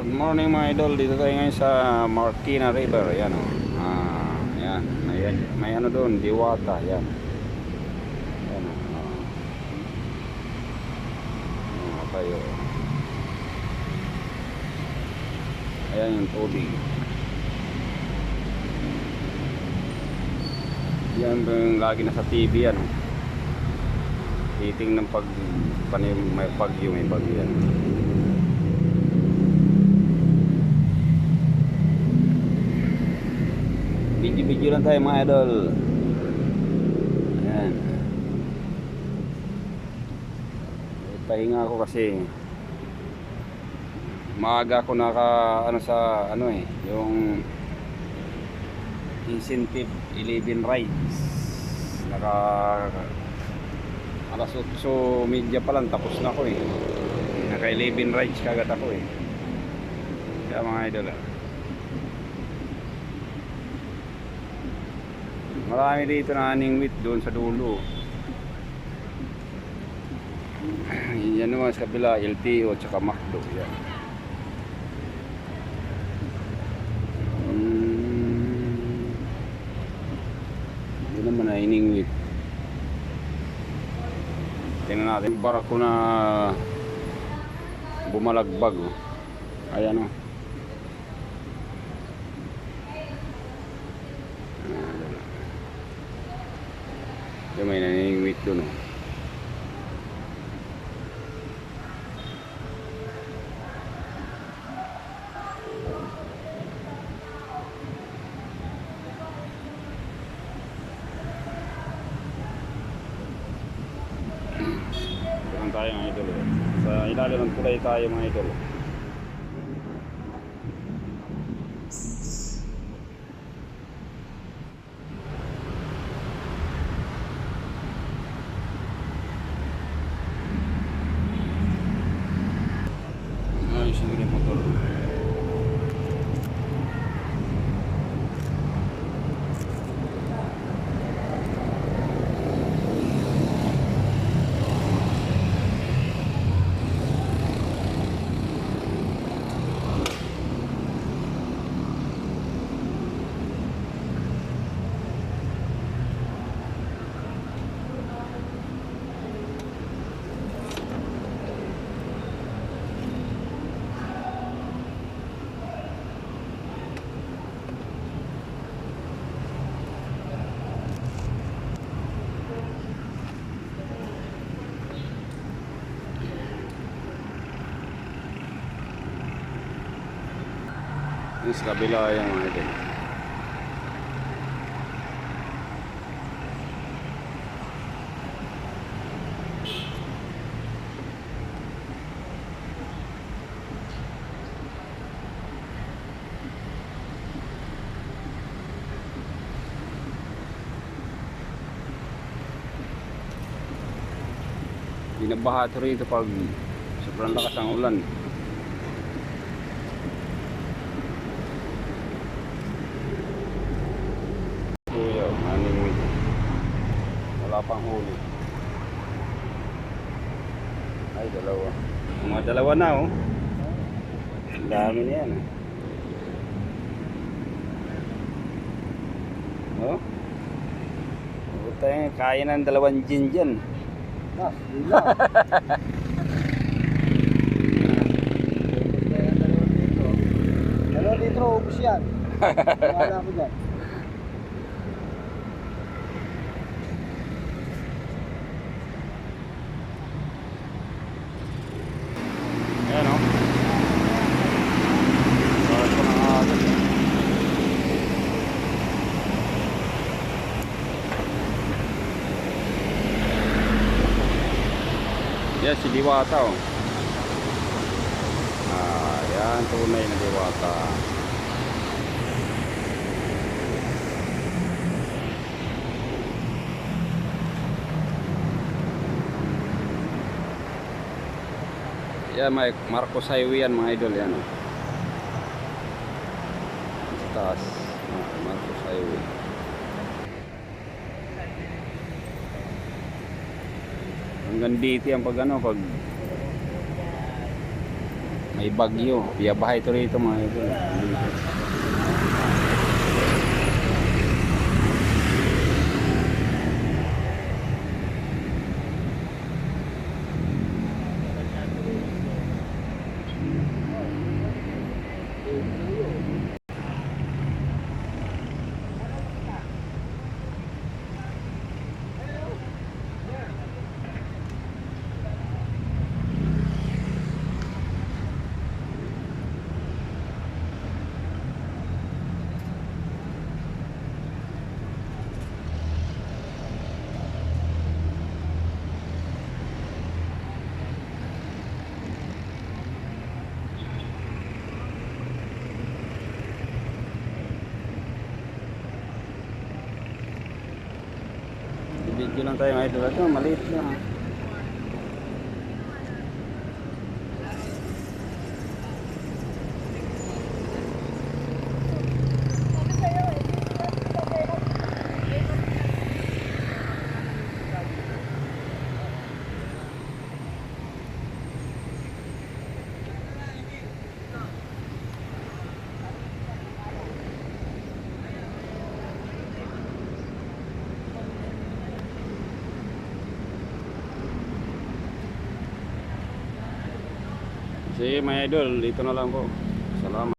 Good morning mga idol. Dito tayo ngayon sa Marquina River. Ayan o. Ah, ayan. May, may ano doon, diwata. Ayan. Ayan o. Ah. Ayan tayo. Ayan yung tubig. Yan yung lagi na sa TV yan o. Titing ng pag may bagyo, may bagyo yan. Video-video lang tayo mga idol. Ayan. Pahinga ako kasi maaga ako naka ano sa ano eh yung incentive 11 rides naka alas 8 media pa lang tapos na ako eh naka 11 rides kagad ako eh kaya mga idol ah Marami dito na aning wheat doon sa dulo. Yan naman sa kabila, LTO at saka McDo. Yan. Mm. Yun naman na ining wheat. Tingnan natin. Barako na bumalagbag. Oh. Ayan o. Oh. Ito may naningwit doon oh. Tayo mga idol oh. Sa ilalim ng tulay tayo mga idol oh. Ay, sino yung motor? Yung sa kabila yan mga idol. Binabaha ito rito pag sobrang lakas ang ulan. Kuya, aning week. Wala pang huli. Ay, dalawa. Mga dalawa na, oh. Ang dami na yan, ah. Oh? Puta yan, kaya ng dalawang gin dyan. Ah. Dalawang litro, ubus yan. Wala ko dyan. Si Diwata, oh. Ah, yan, tunay na Diwata. Yan, may Marcos Highway yan, mga idol, yan, oh. Taas, Marcos Highway. Hanggang dito yan pag ano, pag May bagyo. Biyabahay ito rito mga idol. Video lang tayo idol. Ito, maliit lang. Ah. Sige mga idol, dito na lang po. Salamat.